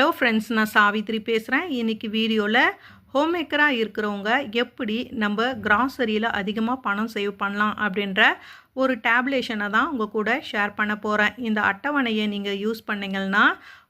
Hello friends நான் சாவித்ரி பேசுகிறேன் இன்றைக்கி வீடியோவில் ஹோம் மேக்கராக இருக்கிறவங்க எப்படி நம்ம கிராசரியில் அதிகமாக பணம் சேவ் பண்ணலாம் அப்படின்ற ஒரு டேப்லேஷனை தான் உங்கள் கூட ஷேர் பண்ண போகிறேன் இந்த அட்டவணையை நீங்கள் யூஸ் பண்ணிங்கன்னா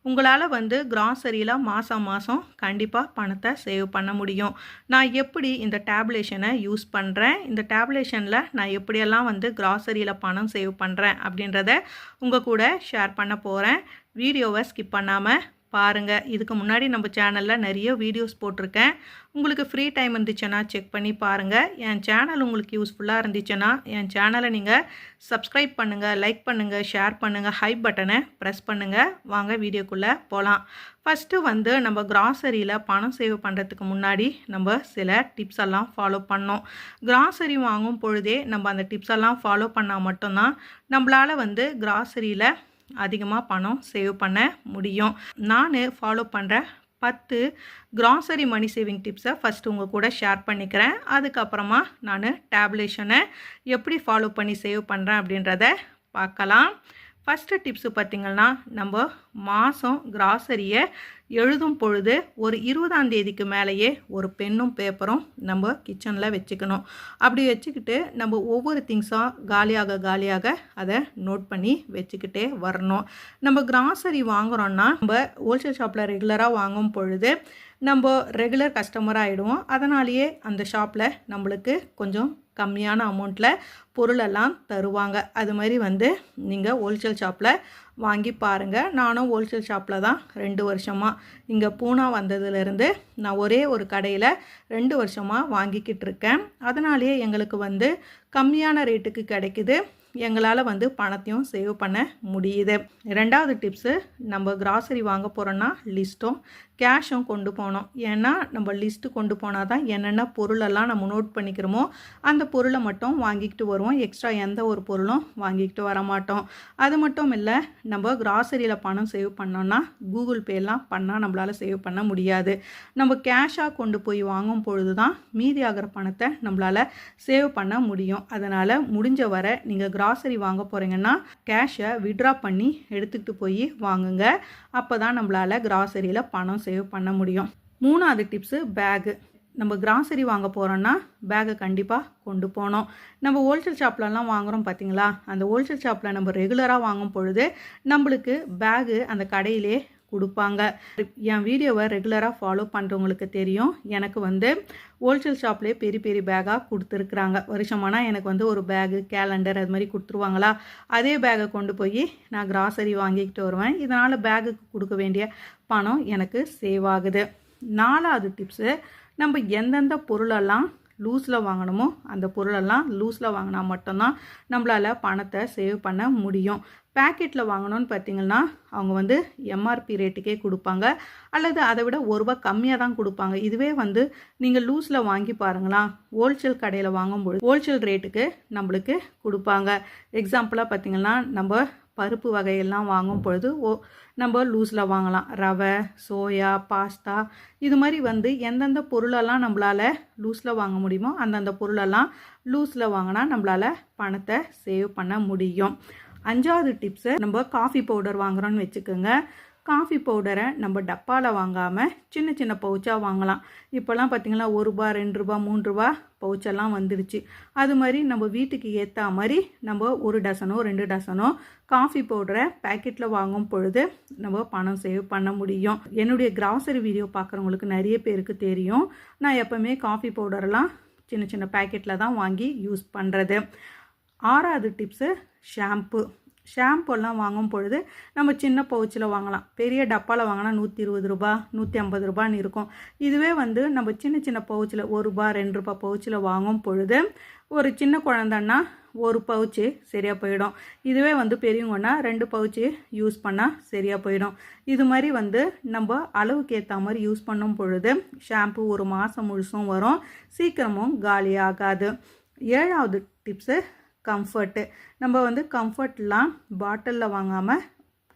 உங்களால் வந்து கிராசரியில் மாதம் மாதம் கண்டிப்பாக பணத்தை சேவ் பண்ண முடியும். நான் எப்படி இந்த டேப்லேஷனை யூஸ் பண்ணுறேன் இந்த டேப்லேஷனில் நான் எப்படியெல்லாம் வந்து கிராசரியில் பணம் சேவ் பண்ணுறேன் அப்படின்றத உங்கள் கூட ஷேர் பண்ண போகிறேன் வீடியோவை ஸ்கிப் பண்ணாமல் பாருங்கள் இதுக்கு முன்னாடி நம்ம சேனலில் நிறைய வீடியோஸ் போட்டிருக்கேன். உங்களுக்கு ஃப்ரீ டைம் இருந்துச்சுன்னா செக் பண்ணி பாருங்கள் என் சேனல் உங்களுக்கு யூஸ்ஃபுல்லாக இருந்துச்சுன்னா என் சேனலை நீங்கள் சப்ஸ்கிரைப் பண்ணுங்கள் லைக் பண்ணுங்கள் ஷேர் பண்ணுங்கள் ஹை பட்டனை ப்ரெஸ் பண்ணுங்கள் வாங்க வீடியோக்குள்ளே போகலாம் ஃபஸ்ட்டு வந்து நம்ம கிராசரியில் பணம் சேவ் பண்ணுறதுக்கு முன்னாடி நம்ம சில டிப்ஸ் எல்லாம் ஃபாலோ பண்ணோம். கிராசரி வாங்கும் பொழுதே நம்ம அந்த டிப்ஸ் எல்லாம் ஃபாலோ பண்ணால் மட்டும்தான் நம்மளால் வந்து கிராசரியில் அதிகமாக பணம் சேவ் பண்ண முடியும். நான் ஃபாலோ பண்ணுற பத்து கிராசரி மணி சேவிங் டிப்ஸை ஃபஸ்ட்டு உங்கள் கூட ஷேர் பண்ணிக்கிறேன். அதுக்கப்புறமா நான் டேப்லேஷனை எப்படி ஃபாலோ பண்ணி சேவ் பண்ணுறேன் அப்படின்றத பார்க்கலாம். ஃபஸ்ட்டு டிப்ஸு பார்த்திங்கன்னா நம்ம மாதம் கிராசரியை எழுதும் பொழுது ஒரு இருபதாம் தேதிக்கு மேலேயே ஒரு பெண்ணும் பேப்பரும் நம்ம கிச்சனில் வச்சுக்கணும். அப்படி வச்சுக்கிட்டு நம்ம ஒவ்வொரு திங்ஸாக காலியாக காலியாக அதை நோட் பண்ணி வச்சுக்கிட்டே வரணும். நம்ம கிராசரி வாங்குகிறோன்னா நம்ம ஹோல்சேல் ஷாப்பில் ரெகுலராக வாங்கும் பொழுது நம்ம ரெகுலர் கஸ்டமராக ஆகிடுவோம் அதனாலேயே அந்த ஷாப்பில் நம்மளுக்கு கொஞ்சம் கம்மியான அமௌண்ட்டில் பொருளெல்லாம் தருவாங்க. அது மாதிரி வந்து நீங்கள் ஹோல்சேல் ஷாப்பில் வாங்கி பாருங்கள் நானும் ஹோல்சேல் ஷாப்பில் தான் ரெண்டு வருஷமாக இங்கே பூனா வந்ததுலேருந்து நான் ஒரே ஒரு கடையில் ரெண்டு வருஷமாக வாங்கிக்கிட்டு இருக்கேன். அதனாலேயே எங்களுக்கு வந்து கம்மியான ரேட்டுக்கு கிடைக்குது. எங்களால் வந்து பணத்தையும் சேவ் பண்ண முடியுது. ரெண்டாவது டிப்ஸு நம்ம கிராசரி வாங்க போகிறோன்னா லிஸ்ட்டும் கேஷும் கொண்டு போனோம். ஏன்னா நம்ம லிஸ்ட்டு கொண்டு போனால் தான் என்னென்ன பொருளெல்லாம் நம்ம நோட் பண்ணிக்கிறோமோ அந்த பொருளை மட்டும் வாங்கிக்கிட்டு வருவோம். எக்ஸ்ட்ரா எந்த ஒரு பொருளும் வாங்கிக்கிட்டு வர மாட்டோம் அது மட்டும் இல்லை நம்ம கிராசரியில் பணம் சேவ் பண்ணோன்னா கூகுள் பேலாம் பண்ணால் நம்மளால் சேவ் பண்ண முடியாது. நம்ம கேஷாக கொண்டு போய் வாங்கும் பொழுது தான் மீதி ஆகிற பணத்தை நம்மளால் சேவ் பண்ண முடியும். அதனால் முடிஞ்ச வரை நீங்கள் கிராசரி வாங்க போகிறீங்கன்னா கேஷை விட்ரா பண்ணி எடுத்துக்கிட்டு போய் வாங்குங்க. அப்போ தான் நம்மளால் கிராசரியில் பணம் சேவ் பண்ண முடியும். மூணாவது டிப்ஸு பேகு நம்ம கிராசரி வாங்க போகிறோன்னா பேகை கண்டிப்பாக கொண்டு போனோம் நம்ம ஹோல்சேல் ஷாப்லலாம் வாங்குகிறோம் பார்த்தீங்களா அந்த ஹோல்சேல் ஷாப்பில் நம்ம ரெகுலராக வாங்கும் பொழுது நம்மளுக்கு பேகு அந்த கடையிலே கொடுப்பாங்க. என் வீடியோவை ரெகுலராக ஃபாலோ பண்ணுறவங்களுக்கு தெரியும். எனக்கு வந்து ஹோல்சேல் ஷாப்லேயே பெரிய பெரிய பேக்காக கொடுத்துருக்குறாங்க. வருஷமானால் எனக்கு வந்து ஒரு பேகு கேலண்டர் அது மாதிரி கொடுத்துருவாங்களா? அதே பேக்கை கொண்டு போய் நான் கிராசரி வாங்கிக்கிட்டு வருவேன். இதனால் பேகுக்கு கொடுக்க வேண்டிய பணம் எனக்கு சேவ் ஆகுது. நாலாவது டிப்ஸு நம்ம எந்தெந்த பொருளெல்லாம் லூஸில் வாங்கணுமோ அந்த பொருளெல்லாம் லூஸில் வாங்கினா மட்டும்தான் நம்மளால் பணத்தை சேவ் பண்ண முடியும். பேக்கெட்டில் வாங்கணும்னு பார்த்தீங்கன்னா அவங்க வந்து எம்ஆர்பி ரேட்டுக்கே கொடுப்பாங்க. அல்லது அதை விட ஒரு ரூபா கம்மியாக தான் கொடுப்பாங்க. இதுவே வந்து நீங்கள் லூஸில் வாங்கி பாருங்களா ஹோல்சேல் கடையில் வாங்கும்போது ஹோல்சேல் ரேட்டுக்கு நம்மளுக்கு கொடுப்பாங்க. எக்ஸாம்பிளாக பார்த்தீங்கன்னா நம்ம பருப்பு வகையெல்லாம் வாங்கும் பொழுது ஓ நம்ம லூஸில் வாங்கலாம். ரவை சோயா பாஸ்தா இது மாதிரி வந்து எந்தெந்த பொருளெல்லாம் நம்மளால் லூஸில் வாங்க முடியுமோ அந்தந்த பொருளெல்லாம் லூஸில் வாங்கினா நம்மளால் பணத்தை சேவ் பண்ண முடியும். அஞ்சாவது டிப்ஸு நம்ம காஃபி பவுடர் வாங்குகிறோன்னு வச்சுக்கோங்க. காஃபி பவுடரை நம்ம டப்பாவில் வாங்காமல் சின்ன சின்ன பவுச்சாக வாங்கலாம். இப்போல்லாம் பார்த்திங்கன்னா ஒரு ரூபா ரெண்டு ரூபா மூணு ரூபா பவுச்செல்லாம் வந்துடுச்சு. அது மாதிரி நம்ம வீட்டுக்கு ஏற்ற மாதிரி நம்ம ஒரு டசனோ ரெண்டு டசனோ காஃபி பவுடரை பேக்கெட்டில் வாங்கும் பொழுது நம்ம பணம் சேவ் பண்ண முடியும். என்னுடைய கிராசரி வீடியோ பார்க்குறவங்களுக்கு நிறைய பேருக்கு தெரியும். நான் எப்போவுமே காஃபி பவுடரெலாம் சின்ன சின்ன பேக்கெட்டில் தான் வாங்கி யூஸ் பண்ணுறது ஆறாவது டிப்ஸு ஷாம்பு ஷாம்புலாம் வாங்கும் பொழுது நம்ம சின்ன பவுச்சில் வாங்கலாம். பெரிய டப்பாவில் வாங்கினா நூற்றி இருபது ரூபா நூற்றி ஐம்பது ரூபான்னு இருக்கும். இதுவே வந்து நம்ம சின்ன சின்ன பவுச்சில் ஒரு ரூபா ரெண்டு ரூபா பவுச்சில் வாங்கும் பொழுது ஒரு சின்ன குழந்தன்னா ஒரு பவுச்சு சரியாக போயிடும். இதுவே வந்து பெரியவங்கன்னா ரெண்டு பவுச்சு யூஸ் பண்ணால் சரியாக போயிடும். இது மாதிரி வந்து நம்ம அளவுக்கு ஏற்ற மாதிரி யூஸ் பண்ணும் பொழுது ஷாம்பு ஒரு மாதம் முழுசும் வரும். சீக்கிரமும் காலியாகாது ஏழாவது டிப்ஸு கம்ஃபர்ட்டு நம்ம வந்து கம்ஃபர்ட்லாம் பாட்டிலில் வாங்காமல்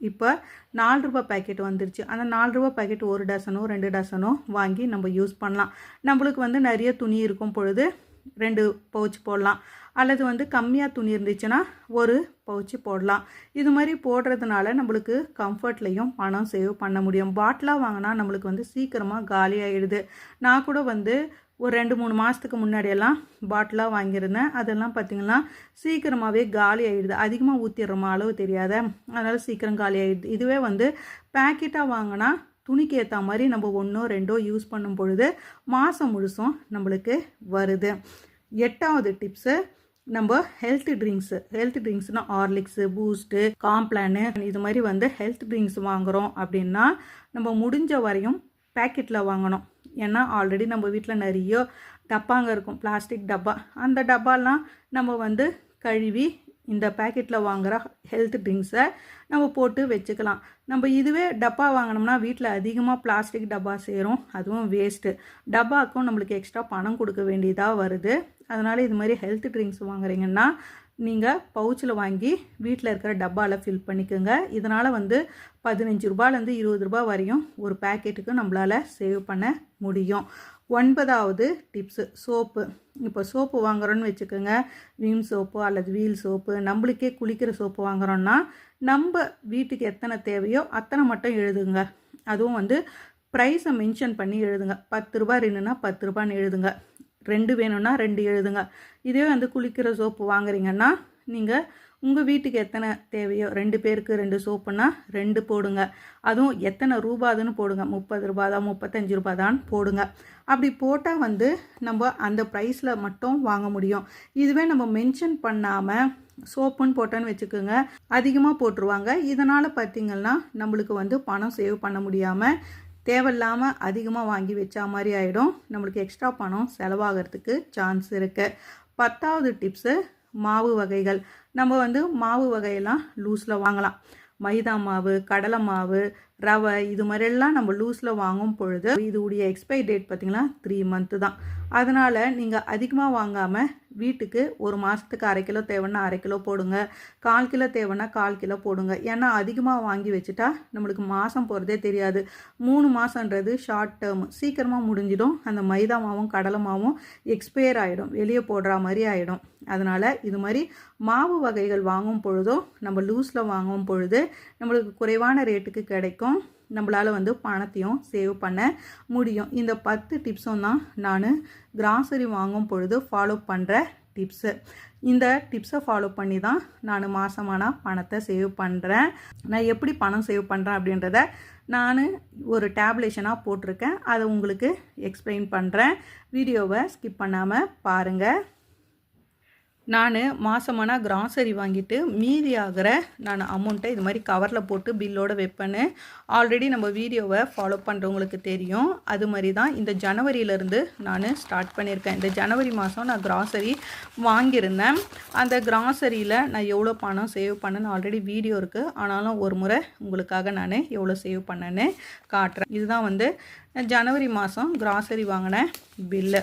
இப்போ நாலு ரூபா பேக்கெட் வந்துருச்சு. அந்த நாலு ரூபா பேக்கெட் ஒரு டசனோ ரெண்டு டசனோ வாங்கி நம்ம யூஸ் பண்ணலாம். நம்மளுக்கு வந்து நிறைய துணி இருக்கும் பொழுது ரெண்டு பவுச் போடலாம். அல்லது வந்து கம்மியாக துணி இருந்துச்சுன்னா ஒரு பவுச்சு போடலாம். இது மாதிரி போடுறதுனால நம்மளுக்கு கம்ஃபர்ட்லேயும் பணம் சேவ் பண்ண முடியும். பாட்டிலாக வாங்கினா நம்மளுக்கு வந்து சீக்கிரமாக காலியாகிடுது நான் கூட வந்து ஒரு ரெண்டு மூணு மாதத்துக்கு முன்னாடியெல்லாம் பாட்டிலாக வாங்கியிருந்தேன். அதெல்லாம் பார்த்திங்கன்னா சீக்கிரமாகவே காலி ஆகிடுது அதிகமாக ஊற்றிடுறோமா அளவு தெரியாத. அதனால் சீக்கிரம் காலி ஆகிடுது இதுவே வந்து பேக்கெட்டாக வாங்கினா துணிக்கு ஏற்ற மாதிரி நம்ம ஒன்றோ ரெண்டோ யூஸ் பண்ணும் பொழுது மாதம் முழுசும் நம்மளுக்கு வருது. எட்டாவது டிப்ஸு நம்ம ஹெல்த் ட்ரிங்க்ஸு ஹெல்த் ட்ரிங்க்ஸ்னால் ஹார்லிக்ஸு பூஸ்ட்டு காம்ப்ளானு இது மாதிரி வந்து ஹெல்த் ட்ரிங்க்ஸ் வாங்குகிறோம் அப்படின்னா நம்ம முடிஞ்ச வரையும் பேக்கெட்டில் வாங்கணும். ஏன்னா ஆல்ரெடி நம்ம வீட்டில் நிறைய டப்பாங்க இருக்கும் பிளாஸ்டிக் டப்பா. அந்த டப்பாலாம் நம்ம வந்து கழுவி இந்த பேக்கெட்டில் வாங்குகிற ஹெல்த் ட்ரிங்க்ஸை நம்ம போட்டு வச்சுக்கலாம். நம்ம இதுவே டப்பா வாங்கினோம்னா வீட்டில் அதிகமாக பிளாஸ்டிக் டப்பா சேரும் அதுவும் வேஸ்ட்டு டப்பாக்கும் நம்மளுக்கு எக்ஸ்ட்ரா பணம் கொடுக்க வேண்டியதாக வருது. அதனால் இது மாதிரி ஹெல்த் ட்ரிங்க்ஸ் வாங்குறீங்கன்னா நீங்கள் பவுச்சில் வாங்கி வீட்டில் இருக்கிற டப்பாவில் ஃபில் பண்ணிக்கோங்க. இதனால் வந்து பதினஞ்சு ரூபாலேருந்து இருபது ரூபா வரையும் ஒரு பேக்கெட்டுக்கு நம்மளால் சேவ் பண்ண முடியும். ஒன்பதாவது டிப்ஸு சோப்பு இப்போ சோப்பு வாங்குறோன்னு வச்சுக்கோங்க. விம் சோப்பு அல்லது வீல் சோப்பு நம்மளுக்கே குளிக்கிற சோப்பு வாங்குறோன்னா நம்ம வீட்டுக்கு எத்தனை தேவையோ அத்தனை மட்டும் எழுதுங்க. அதுவும் வந்து ப்ரைஸை மென்ஷன் பண்ணி எழுதுங்க. பத்து ரூபா ரெண்டுன்னா பத்து ரூபான்னு எழுதுங்க. ரெண்டு வேணும்னா ரெண்டு எழுதுங்க. இதே வந்து குளிக்கிற சோப்பு வாங்குறீங்கன்னா நீங்கள் உங்கள் வீட்டுக்கு எத்தனை தேவையோ ரெண்டு பேருக்கு ரெண்டு சோப்புன்னா ரெண்டு போடுங்க. அதுவும் எத்தனை ரூபாதுன்னு போடுங்க. முப்பது ரூபா தான் முப்பத்தஞ்சு ரூபா தான் போடுங்க. அப்படி போட்டால் வந்து நம்ம அந்த ப்ரைஸில் மட்டும் வாங்க முடியும். இதுவே நம்ம மென்ஷன் பண்ணாமல் சோப்புன்னு போட்டோன்னு வச்சுக்கோங்க அதிகமாக போட்டுருவாங்க. இதனால் பார்த்திங்கன்னா நம்மளுக்கு வந்து பணம் சேவ் பண்ண முடியாமல் தேவையில்லாமல் அதிகமாக வாங்கி வச்சா மாதிரி ஆகிடும் நம்மளுக்கு எக்ஸ்ட்ரா பணம் செலவாகிறதுக்கு சான்ஸ் இருக்குது பத்தாவது டிப்ஸு மாவு வகைகள். நம்ம வந்து மாவு வகையெல்லாம் லூஸில் வாங்கலாம். மைதா மாவு கடலை மாவு ரவை இது மாதிரியெல்லாம் நம்ம லூஸில் வாங்கும் பொழுது இதுடைய எக்ஸ்பைரி டேட் பார்த்திங்கன்னா த்ரீ மந்த்து தான். அதனால் நீங்கள் அதிகமாக வாங்காமல் வீட்டுக்கு ஒரு மாதத்துக்கு அரை கிலோ தேவைன்னா அரை கிலோ போடுங்க. கால் கிலோ தேவைன்னா கால் கிலோ போடுங்க. ஏன்னா அதிகமாக வாங்கி வச்சுட்டா நம்மளுக்கு மாதம் போகிறதே தெரியாது. மூணு மாதன்றது ஷார்ட் டேர்ம் சீக்கிரமாக முடிஞ்சிடும். அந்த மைதா மாவும் கடலை மாவும் எக்ஸ்பயர் ஆகிடும் வெளியே போடுற மாதிரி ஆகிடும் அதனால் இது மாதிரி மாவு வகைகள் வாங்கும் பொழுதோ நம்ம லூஸில் வாங்கும் பொழுது நம்மளுக்கு குறைவான ரேட்டுக்கு கிடைக்கும். நம்மளால் வந்து பணத்தையும் சேவ் பண்ண முடியும். இந்த பத்து டிப்ஸும் தான் நான் கிராசரி வாங்கும் பொழுது ஃபாலோ பண்ணுற டிப்ஸு இந்த டிப்ஸை ஃபாலோ பண்ணி தான் நான் மாதமான பணத்தை சேவ் பண்ணுறேன் நான் எப்படி பணம் சேவ் பண்ணுறேன் அப்படின்றத நான் ஒரு டேப்லேஷனாக போட்டிருக்கேன். அதை உங்களுக்கு எக்ஸ்பிளைன் பண்ணுறேன் வீடியோவை ஸ்கிப் பண்ணாமல் பாருங்கள் நான் மாதமான கிராசரி வாங்கிட்டு மீதி ஆகிற நான் அமௌண்ட்டை இது மாதிரி கவரில் போட்டு பில்லோடு வைப்பேன்னு ஆல்ரெடி நம்ம வீடியோவை ஃபாலோ பண்ணுறவங்களுக்கு தெரியும். அது மாதிரி தான் இந்த ஜனவரியிலேருந்து நான் ஸ்டார்ட் பண்ணியிருக்கேன். இந்த ஜனவரி மாதம் நான் கிராசரி வாங்கியிருந்தேன். அந்த கிராசரியில் நான் எவ்வளோ பணம் சேவ் பண்ணேன்னு ஆல்ரெடி வீடியோ இருக்குது ஆனாலும் ஒரு முறை உங்களுக்காக நான் எவ்வளோ சேவ் பண்ணேன்னு காட்டுறேன். இதுதான் வந்து ஜனவரி மாதம் கிராசரி வாங்கின பில்லு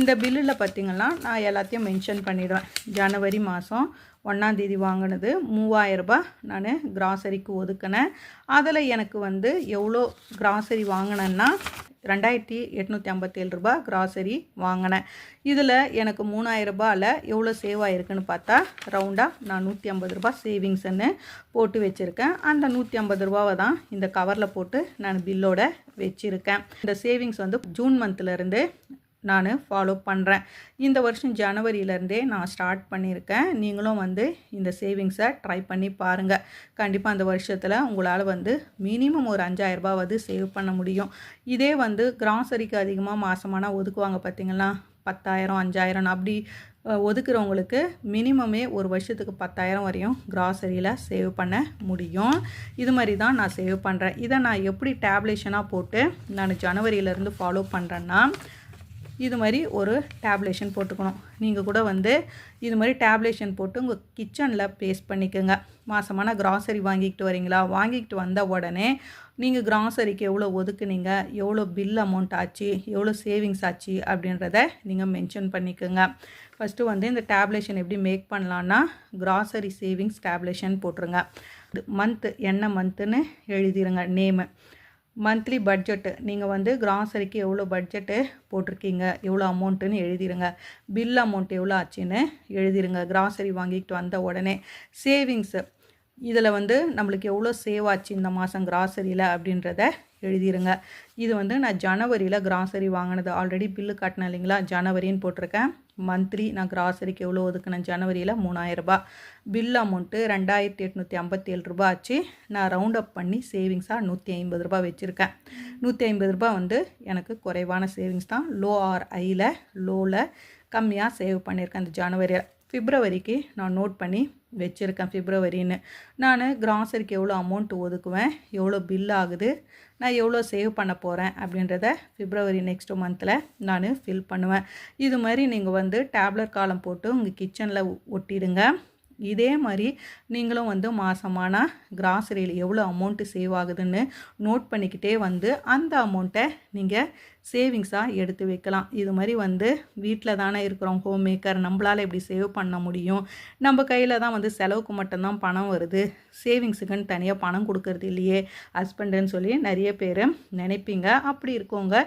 இந்த பில்லில் பார்த்திங்கன்னா நான் எல்லாத்தையும் மென்ஷன் பண்ணிவிடுவேன் ஜனவரி மாதம் ஒன்றாந்தேதி வாங்கினது மூவாயிரரூபா நான் கிராசரிக்கு ஒதுக்கினேன். அதில் எனக்கு வந்து எவ்வளோ கிராசரி வாங்கினேன்னா ரெண்டாயிரத்தி எட்நூற்றி ஐம்பத்தேழு ரூபா கிராசரி வாங்கினேன். இதில் எனக்கு மூணாயிரரூபாவில் எவ்வளோ சேவ் ஆகிருக்குன்னு பார்த்தா ரவுண்டாக நான் நூற்றி ஐம்பது ரூபா சேவிங்ஸ்ன்னு போட்டு வச்சுருக்கேன். அந்த நூற்றி ஐம்பது ரூபாவை தான் இந்த கவரில் போட்டு நான் பில்லோட வச்சுருக்கேன். இந்த சேவிங்ஸ் வந்து ஜூன் மந்த்லேருந்து நான் ஃபாலோ பண்ணுறேன் இந்த வருஷம் ஜனவரியிலேருந்தே நான் ஸ்டார்ட் பண்ணியிருக்கேன் நீங்களும் வந்து இந்த சேவிங்ஸை ட்ரை பண்ணி பாருங்கள் கண்டிப்பாக அந்த வருஷத்தில் உங்களால் வந்து மினிமம் ஒரு அஞ்சாயிரரூபாவது சேவ் பண்ண முடியும். இதே வந்து கிராசரிக்கு அதிகமாக மாதமான ஒதுக்குவாங்க பார்த்தீங்களா பத்தாயிரம் அஞ்சாயிரம் அப்படி ஒதுக்குறவங்களுக்கு மினிமமே ஒரு வருஷத்துக்கு பத்தாயிரம் வரையும் கிராசரியில் சேவ் பண்ண முடியும். இது மாதிரி தான் நான் சேவ் பண்ணுறேன் இதை நான் எப்படி டேப்லேஷனாக போட்டு நான் ஜனவரியிலேருந்து ஃபாலோ பண்ணுறேன்னா இது மாதிரி ஒரு டேப்லேஷன் போட்டுக்கணும். நீங்கள் கூட வந்து இது மாதிரி டேப்லேஷன் போட்டு உங்கள் கிச்சனில் பேஸ்ட் பண்ணிக்கோங்க. மாதமான கிராசரி வாங்கிக்கிட்டு வரீங்களா? வாங்கிக்கிட்டு வந்த உடனே நீங்கள் கிராசரிக்கு எவ்வளோ ஒதுக்குனீங்க? எவ்வளோ பில் அமௌண்ட் ஆச்சு? எவ்வளோ சேவிங்ஸ் ஆச்சு? அப்படின்றத நீங்கள் மென்ஷன் பண்ணிக்கோங்க. ஃபஸ்ட்டு வந்து இந்த டேப்லேஷன் எப்படி மேக் பண்ணலான்னா கிராசரி சேவிங்ஸ் டேப்லேஷன் போட்டுருங்க. மந்த்து என்ன மந்த்துன்னு எழுதிடுங்க நேமு மந்த்லி பட்ஜெட்டு நீங்கள் வந்து கிராசரிக்கு எவ்வளோ பட்ஜெட்டு போட்டிருக்கீங்க எவ்வளோ அமௌண்ட்டுன்னு எழுதிடுங்க பில் அமௌண்ட் எவ்வளோ ஆச்சுன்னு எழுதிடுங்க கிராசரி வாங்கிட்டு வந்த உடனே சேவிங்ஸு இதில் வந்து நம்மளுக்கு எவ்வளோ சேவ் ஆச்சு இந்த மாதம் கிராசரியில் அப்படின்றத எழுதிடுங்க இது வந்து நான் ஜனவரியில் கிராசரி வாங்கினது. ஆல்ரெடி பில்லு காட்டினேன் இல்லைங்களா? ஜனவரின்னு போட்டிருக்கேன். மந்த்லி நான் கிராசரிக்கு எவ்வளோ ஒதுக்குனேன்? ஜனவரியில் மூணாயிரரூபா பில் அமௌண்ட்டு ரெண்டாயிரத்தி எட்நூற்றி ஐம்பத்தி ஏழு ரூபா ஆச்சு நான் ரவுண்ட் அப் பண்ணி சேவிங்ஸாக நூற்றி ஐம்பது ரூபா வச்சுருக்கேன். நூற்றி ஐம்பது ரூபா வந்து எனக்கு குறைவான சேவிங்ஸ் தான். லோ ஆர் ஐயில் லோவில் கம்மியாக சேவ் பண்ணியிருக்கேன் அந்த ஜனவரியில். ஃபிப்ரவரிக்கு நான் நோட் பண்ணி வச்சுருக்கேன் ஃபிப்ரவரின்னு நான் கிராசரிக்கு எவ்வளோ அமௌண்ட் ஒதுக்குவேன்? எவ்வளோ பில் ஆகுது? நான் எவ்வளோ சேவ் பண்ண போகிறேன் அப்படின்றத பிப்ரவரி நெக்ஸ்ட் மந்தில் நான் ஃபில் பண்ணுவேன். இது மாதிரி நீங்கள் வந்து டேப்லெட் காலம் போட்டு உங்கள் கிச்சனில் ஒட்டிடுங்க. இதே மாதிரி நீங்களும் வந்து மாதமான கிராசரியில் எவ்வளோ அமௌண்ட்டு சேவ் ஆகுதுன்னு நோட் பண்ணிக்கிட்டே வந்து அந்த அமௌண்ட்டை நீங்கள் சேவிங்ஸாக எடுத்து வைக்கலாம். இது மாதிரி வந்து வீட்டில் தானே இருக்கிறோம் ஹோம் மேக்கர் நம்மளால் எப்படி சேவ் பண்ண முடியும்? நம்ம கையில் தான் வந்து செலவுக்கு மட்டும்தான் பணம் வருது. சேவிங்ஸுக்குன்னு தனியாக பணம் கொடுக்கறது இல்லையே. ஹஸ்பண்டுன்னு சொல்லி நிறைய பேர் நினைப்பீங்க. அப்படி இருக்கவங்க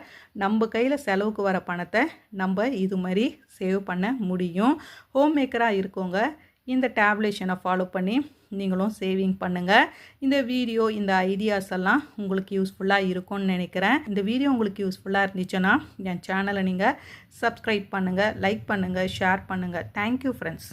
நம்ம கையில் செலவுக்கு வர பணத்தை நம்ம இது மாதிரி சேவ் பண்ண முடியும். ஹோம் மேக்கராக இருக்கவங்க இந்த டேப்லேஷனை ஃபாலோ பண்ணி நீங்களும் சேவிங் பண்ணுங்கள் இந்த வீடியோ இந்த ஐடியாஸ் எல்லாம் உங்களுக்கு யூஸ்ஃபுல்லாக இருக்கும்னு நினைக்கிறேன். இந்த வீடியோ உங்களுக்கு யூஸ்ஃபுல்லாக இருந்துச்சுன்னா என் சேனலை நீங்கள் சப்ஸ்கிரைப் பண்ணுங்கள் லைக் பண்ணுங்கள் ஷேர் பண்ணுங்கள் தேங்க்யூ ஃப்ரெண்ட்ஸ்